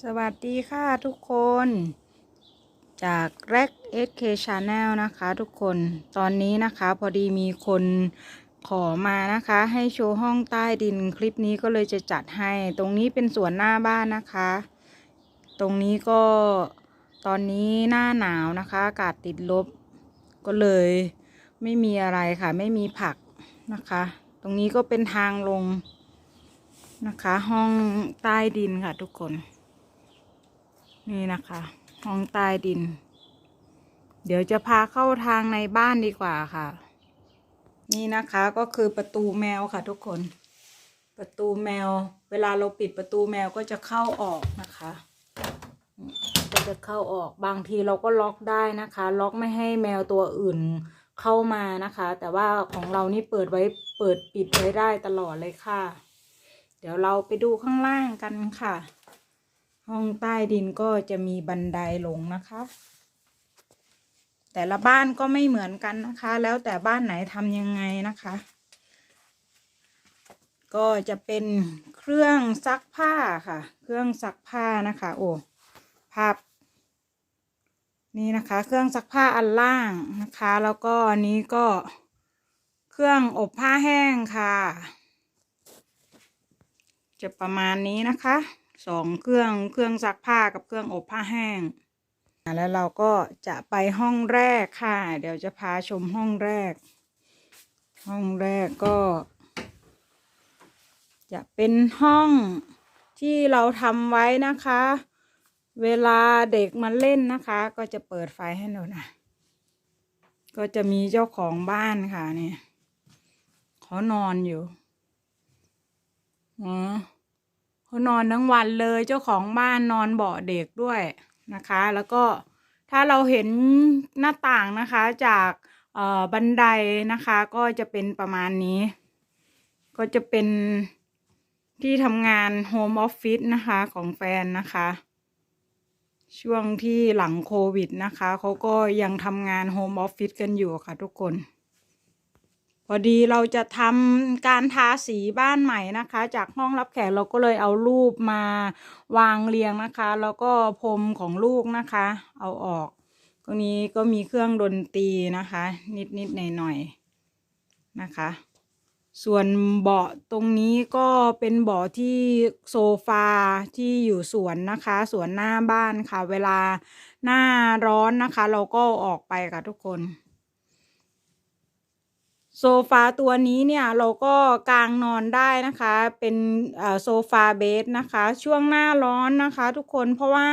สวัสดีค่ะทุกคน จาก r e c SK Channel นะคะทุกคนตอนนี้นะคะพอดีมีคนขอมานะคะให้โชว์ห้องใต้ดินคลิปนี้ก็เลยจะจัดให้ ตรงนี้เป็นสวนหน้าบ้านนะคะ ตรงนี้ก็ตอนนี้หน้าหนาวนะคะ อากาศติดลบ ก็เลยไม่มีอะไรค่ะ ไม่มีผักนะคะ ตรงนี้ก็เป็นทางลงนะคะ ห้องใต้ดินค่ะทุกคน นี่นะคะห้องใต้ดิน เดี๋ยวจะพาเข้าทางในบ้านดีกว่าค่ะ นี่นะคะก็คือประตูแมวค่ะทุกคน ประตูแมว เวลาเราปิดประตูแมวก็จะเข้าออกนะคะ ก็จะเข้าออกบางทีเราก็ล็อกได้นะคะ ล็อกไม่ให้แมวตัวอื่นเข้ามานะคะ แต่ว่าของเรานี่เปิดไว้เปิดปิดไว้ได้ตลอดเลยค่ะ เดี๋ยวเราไปดูข้างล่างกันค่ะ ห้องใต้ดินก็จะมีบันไดลงนะคะ แต่ละบ้านก็ไม่เหมือนกันนะคะ แล้วแต่บ้านไหนทำยังไงนะคะ ก็จะเป็นเครื่องซักผ้าค่ะ เครื่องซักผ้านะคะ โอ้ภาพนี่นะคะ เครื่องซักผ้าอันล่างนะคะ แล้วก็อันนี้ก็เครื่องอบผ้าแห้งค่ะ จะประมาณนี้นะคะ สองเครื่องเครื่องซักผ้ากับเครื่องอบผ้าแห้งแล้วเราก็จะไปห้องแรกค่ะ เดี๋ยวจะพาชมห้องแรก ห้องแรกก็ จะเป็นห้องที่เราทำไว้นะคะ เวลาเด็กมาเล่นนะคะ ก็จะเปิดไฟให้หนูนะก็จะมีเจ้าของบ้านค่ะเนี่ยเขานอนอยู่อ๋อ นอนทั้งวันเลยเจ้าของบ้านนอนเบาะเด็กด้วยนะคะ แล้วก็ถ้าเราเห็นหน้าต่างนะคะจากเออบันไดนะคะก็จะเป็นประมาณนี้ ก็จะเป็นที่ทำงานโฮมออฟฟิศนะคะของแฟนนะคะ ช่วงที่หลังโควิดนะคะเขาก็ยังทำงานโฮมออฟฟิศกันอยู่ค่ะทุกคน อดีเราจะทำการทาสีบ้านใหม่นะคะ จากห้องรับแขกเราก็เลยเอารูปมาวางเรียงนะคะ แล้วก็พรมของลูกนะคะ เอาออก ตรงนี้ก็มีเครื่องดนตรีนะคะ นิดนิดหน่อยหน่อยๆนะคะ ส่วนเบาะตรงนี้ก็เป็นเบาะที่โซฟาที่อยู่สวนนะคะสวนหน้าบ้านค่ะ เวลาหน้าร้อนนะคะ เราก็ออกไปค่ะทุกคน โซฟาตัวนี้เนี่ยเราก็กางนอนได้นะคะ เป็นโซฟาเบสนะคะ ช่วงหน้าร้อนนะคะ ทุกคนเพราะว่า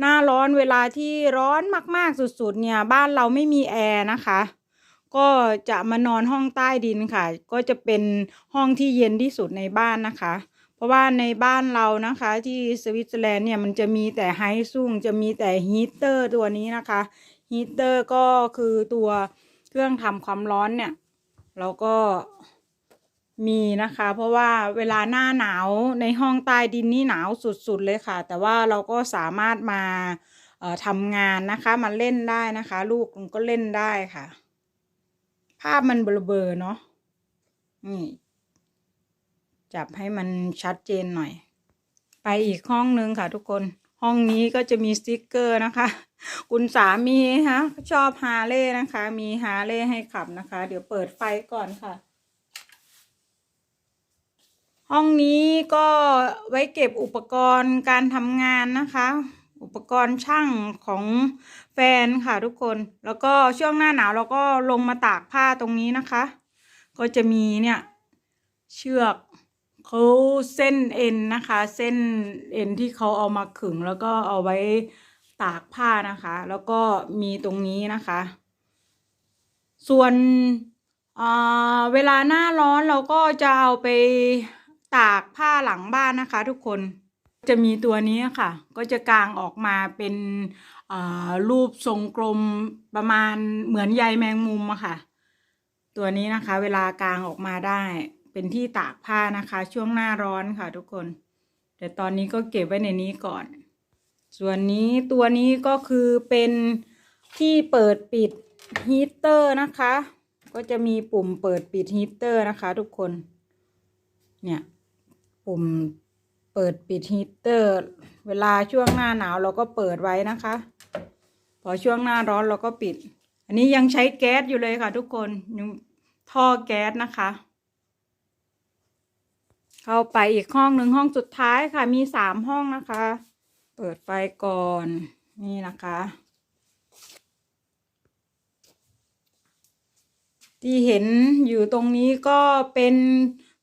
หน้าร้อนเวลาที่ร้อนมาก ๆ สุด ๆ เนี่ย บ้านเราไม่มีแอร์นะคะ ก็จะมานอนห้องใต้ดินค่ะ ก็จะเป็นห้องที่เย็นที่สุดในบ้านนะคะ เพราะว่าในบ้านเรานะคะ ที่สวิตเซอร์แลนด์เนี่ยมันจะมีแต่ไฮซุ่งจะมีแต่ฮีเตอร์ตัวนี้นะคะฮีเตอร์ก็คือตัวเครื่องทำความร้อนเนี่ย เราก็มีนะคะ เพราะว่าเวลาหน้าหนาวในห้องใต้ดินนี่หนาวสุดๆเลยค่ะ แต่ว่าเราก็สามารถมาทำงานนะคะมาเล่นได้นะคะ ลูกมันก็เล่นได้ค่ะ ภาพมันเบลอๆเนาะนี่จับให้มันชัดเจนหน่อย ไปอีกห้องนึงค่ะทุกคน ห้องนี้ก็จะมีสติกเกอร์นะคะ คุณสามีฮะชอบฮาเลย์นะคะ มีฮาเลย์ให้ขับนะคะ เดี๋ยวเปิดไฟก่อนค่ะ ห้องนี้ก็ไว้เก็บอุปกรณ์การทำงานนะคะ อุปกรณ์ช่างของแฟนค่ะทุกคน แล้วก็ช่วงหน้าหนาวเราก็ลงมาตากผ้าตรงนี้นะคะ ก็จะมีเนี่ยเชือก เขาเส้นเอ็นนะคะ เส้นเอ็นที่เขาเอามาขึงแล้วก็เอาไว้ตากผ้านะคะ แล้วก็มีตรงนี้นะคะ ส่วนอ่าเวลาหน้าร้อนเราก็จะเอาไปตากผ้าหลังบ้านนะคะ ทุกคนจะมีตัวนี้ค่ะ ก็จะกางออกมาเป็นรูปทรงกลมประมาณเหมือนใยแมงมุมอะค่ะ ตัวนี้นะคะ เวลากางออกมาได้ เป็นที่ตากผ้านะคะ ช่วงหน้าร้อนค่ะทุกคน แต่ตอนนี้ก็เก็บไว้ในนี้ก่อน ส่วนนี้ตัวนี้ก็คือเป็นที่เปิดปิดฮีเตอร์นะคะ ก็จะมีปุ่มเปิดปิดฮีเตอร์นะคะ ทุกคน เนี่ยปุ่มเปิดปิดฮีเตอร์ เวลาช่วงหน้าหนาวเราก็เปิดไว้นะคะ พอช่วงหน้าร้อนเราก็ปิด อันนี้ยังใช้แก๊สอยู่เลยค่ะ ทุกคนยังท่อแก๊สนะคะ เข้าไปอีกห้องหนึ่งห้องสุดท้ายค่ะ มีสามห้องนะคะ เปิดไฟก่อนนี่นะคะ ที่เห็นอยู่ตรงนี้ก็เป็น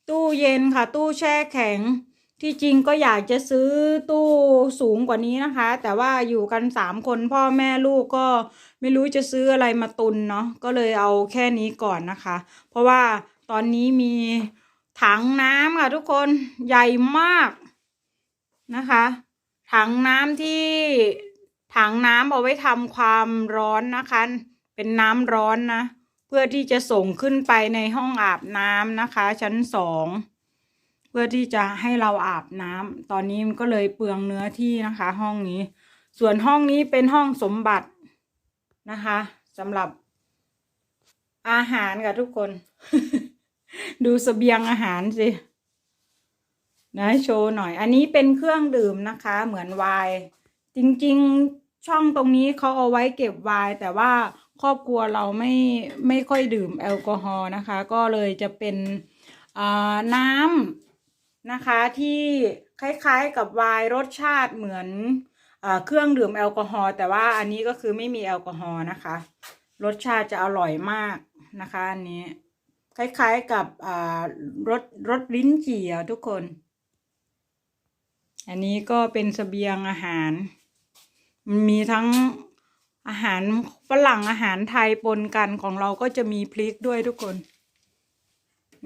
ตู้เย็นค่ะ ตู้แช่แข็งที่จริงก็อยากจะซื้อตู้สูงกว่านี้นะคะ แต่ว่าอยู่กันสามคนพ่อแม่ลูกก็ไม่รู้จะซื้ออะไรมาตุนเนาะก็เลยเอาแค่นี้ก่อนนะคะ เพราะว่าตอนนี้มี ถังน้ำค่ะทุกคนใหญ่มากนะคะ ถังน้ำที่ถังน้ำเอาไว้ทำความร้อนนะคะ เป็นน้ำร้อนนะ เพื่อที่จะส่งขึ้นไปในห้องอาบน้ำนะคะ ชั้นสองเพื่อที่จะให้เราอาบน้ำตอนนี้มันก็เลยเปลืองเนื้อที่นะคะ ห้องนี้ ส่วนห้องนี้เป็นห้องสมบัตินะคะสำหรับอาหารค่ะทุกคน ดูเสบียงอาหารสินะโชว์หน่อย อันนี้เป็นเครื่องดื่มนะคะ เหมือนไวน์จริงๆช่องตรงนี้เขาเอาไว้เก็บไวน์แต่ว่าครอบครัวเราไม่ไม่ค่อยดื่มแอลกอฮอล์นะคะ ก็เลยจะเป็นน้ำนะคะที่คล้ายๆกับไวน์รสชาติเหมือนอเครื่องดื่มแอลกอฮอล์แต่ว่าอันนี้ก็คือไม่มีแอลกอฮอล์นะคะ รสชาติจะอร่อยมากนะคะอันนี้ คล้ายๆกับรสรสลิ้นจี่อะทุกคน อันนี้ก็เป็นเสบียงอาหาร มันมีทั้งอาหารฝรั่งอาหารไทยปนกันของเราก็จะมีพริกด้วยทุกคน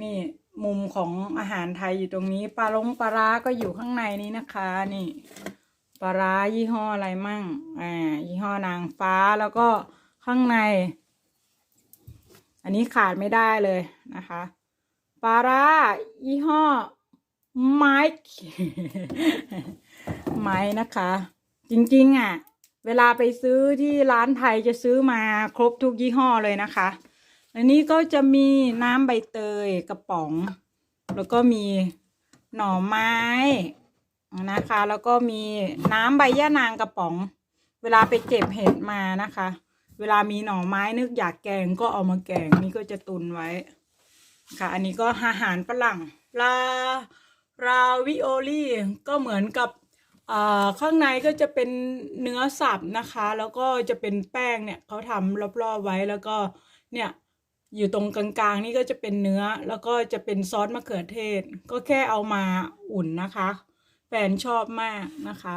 นี่มุมของอาหารไทยอยู่ตรงนี้ปลาลงปลาร้าก็อยู่ข้างในนี้นะคะ นี่ปลาร้ายี่ห้ออะไรมั่ง อ่า ยี่ห้อนางฟ้าแล้วก็ข้างใน อันนี้ขาดไม่ได้เลยนะคะปลาร้ายี่ห้อไม้ไม้นะคะ จริงๆอะ เวลาไปซื้อที่ร้านไทยจะซื้อมาครบทุกยี่ห้อเลยนะคะอันนี้ก็จะมีน้ำใบเตยกระป๋อง แล้วก็มีหน่อไม้นะคะ แล้วก็มีน้ำใบย่านางกระป๋อง เวลาไปเก็บเห็ดมานะคะ เวลามีหน่อไม้นึกอยากแกงก็เอามาแกงนี่ก็จะตุนไว้ ค่ะ อันนี้ก็อาหารฝรั่งลาราวิโอลี่ก็เหมือนกับอ่าข้างในก็จะเป็นเนื้อสับนะคะ แล้วก็จะเป็นแป้งเนี่ยเขาทำรอบๆไว้แล้วก็เนี่ยอยู่ตรงกลางๆ นี่ก็จะเป็นเนื้อ แล้วก็จะเป็นซอสมะเขือเทศ ก็แค่เอามาอุ่นนะคะ แฟนชอบมากนะคะ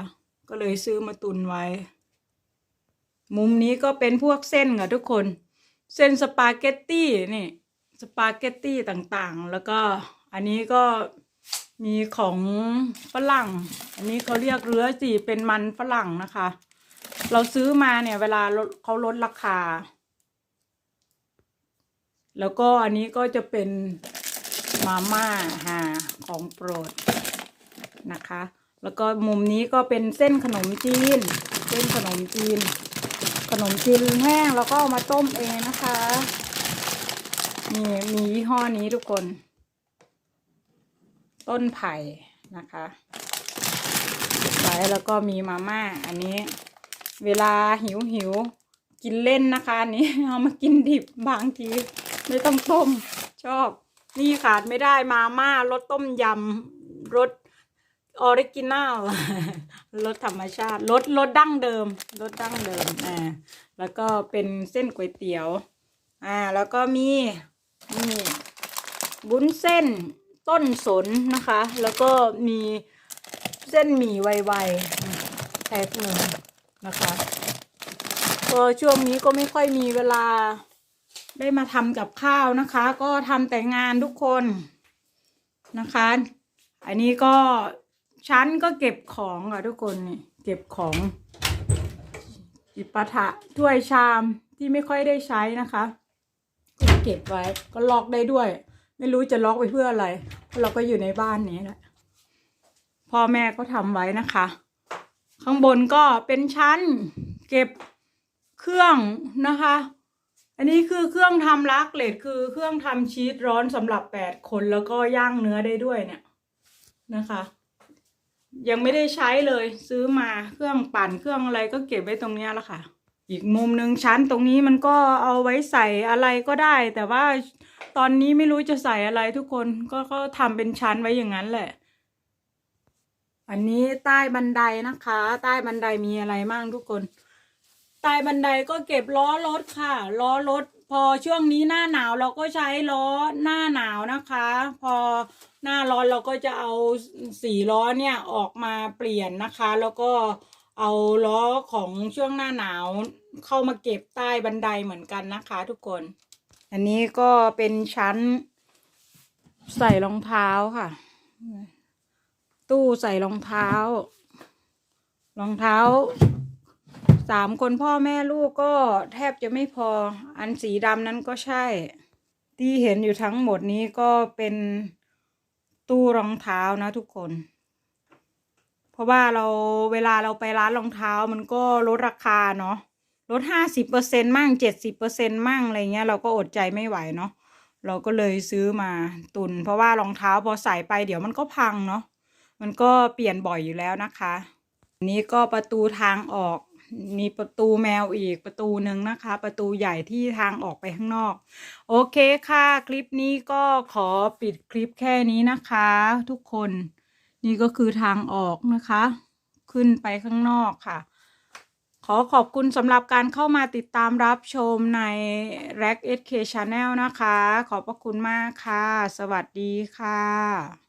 ก็เลยซื้อมาตุนไว้ มุมนี้ก็เป็นพวกเส้นค่ะทุกคน เส้นสปาเกตตี้นี่สปาเกตตี้ต่างๆ แล้วก็อันนี้ก็มีของฝรั่ง อันนี้เขาเรียกเรือจีเป็นมันฝรั่งนะคะ เราซื้อมาเนี่ยเวลาเขาลดราคา แล้วก็อันนี้ก็จะเป็นมาม่าฮาของโปรดนะคะ แล้วก็มุมนี้ก็เป็นเส้นขนมจีน เส้นขนมจีน ขนมจีนแห้งแล้วก็เอามาต้มเองนะคะนี่มียี่ห้อนี้ทุกคน ต้นไผ่นะคะไว้แล้วก็มีมาม่า อันนี้ เวลาหิวหิวกินเล่นนะคะอันนี้เอามากินดิบบางที ไม่ต้องต้ม ชอบ นี่ขาดไม่ได้มาม่ารสต้มยำรส ออริจินัลรสธรรมชาติรสรสดั้งเดิมรสดั้งเดิมอ่าแล้วก็เป็นเส้นก๋วยเตี๋ยว อ่า แล้วก็มีนี่บุ้นเส้นต้นสนนะคะ แล้วก็มีเส้นหมี่ไวๆแพ็คหนึ่งนะคะก็ช่วงนี้ก็ไม่ค่อยมีเวลาได้มาทำกับข้าวนะคะ ก็ทำแต่งานทุกคนนะคะ อันนี้ก็ ชั้นก็เก็บของค่ะทุกคนนี่เก็บของจิปาถะถ้วยชามที่ไม่ค่อยได้ใช้นะคะก็เก็บไว้ก็ล็อกได้ด้วย ไม่รู้จะล็อกไปเพื่ออะไรเพราะเราก็อยู่ในบ้านนี้แหละพ่อแม่ก็ทำไว้นะคะ ข้างบนก็เป็นชั้น เก็บเครื่องนะคะ อันนี้คือเครื่องทำลักเลดคือเครื่องทำชีสร้อนสำหรับแปดคนแล้วก็ย่างเนื้อได้ด้วยเนี่ยนะคะ ยังไม่ได้ใช้เลย ซื้อมาเครื่องปั่นเครื่องอะไรก็เก็บไว้ตรงนี้แหละค่ะ อีกมุมหนึ่งชั้นตรงนี้มันก็เอาไว้ใส่อะไรก็ได้ แต่ว่าตอนนี้ไม่รู้จะใส่อะไรทุกคนก็ก็ทำเป็นชั้นไว้อย่างนั้นแหละ อันนี้ใต้บันไดนะคะ ใต้บันไดมีอะไรมั่งทุกคน ใต้บันไดก็เก็บล้อรถค่ะ ล้อรถ พอช่วงนี้หน้าหนาวเราก็ใช้ล้อหน้าหนาวนะคะ พอหน้าร้อนเราก็จะเอาสีล้อเนี่ยออกมาเปลี่ยนนะคะ แล้วก็เอาล้อของช่วงหน้าหนาวเข้ามาเก็บใต้บันไดเหมือนกันนะคะ ทุกคน อันนี้ก็เป็นชั้น ใส่รองเท้าค่ะ ตู้ใส่รองเท้า รองเท้า สามคนพ่อแม่ลูกก็แทบจะไม่พอ อันสีดำนั้นก็ใช่ ที่เห็นอยู่ทั้งหมดนี้ก็เป็นตู้รองเท้านะทุกคน เพราะว่าเราเวลาเราไปร้านรองเท้ามันก็ลดราคาเนาะลดห้าสิบเปอร์เซ็นมั่งเจ็ดสิบเปอร์เซ็นมั่งอะไรเงี้ยเราก็อดใจไม่ไหวเนาะเราก็เลยซื้อมาตุน เพราะว่ารองเท้าพอใส่ไปเดี๋ยวมันก็พังเนาะมันก็เปลี่ยนบ่อยอยู่แล้วนะคะนนี้ก็ประตูทางออก มีประตูแมวอีกประตูหนึ่งนะคะ ประตูใหญ่ที่ทางออกไปข้างนอก โอเคค่ะ คลิปนี้ก็ขอปิดคลิปแค่นี้นะคะ ทุกคนนี่ก็คือทางออกนะคะ ขึ้นไปข้างนอกค่ะ ขอขอบคุณสำหรับการเข้ามาติดตามรับชมใน r a c SK Channel นะคะ ขอบพระคุณมากค่ะ สวัสดีค่ะ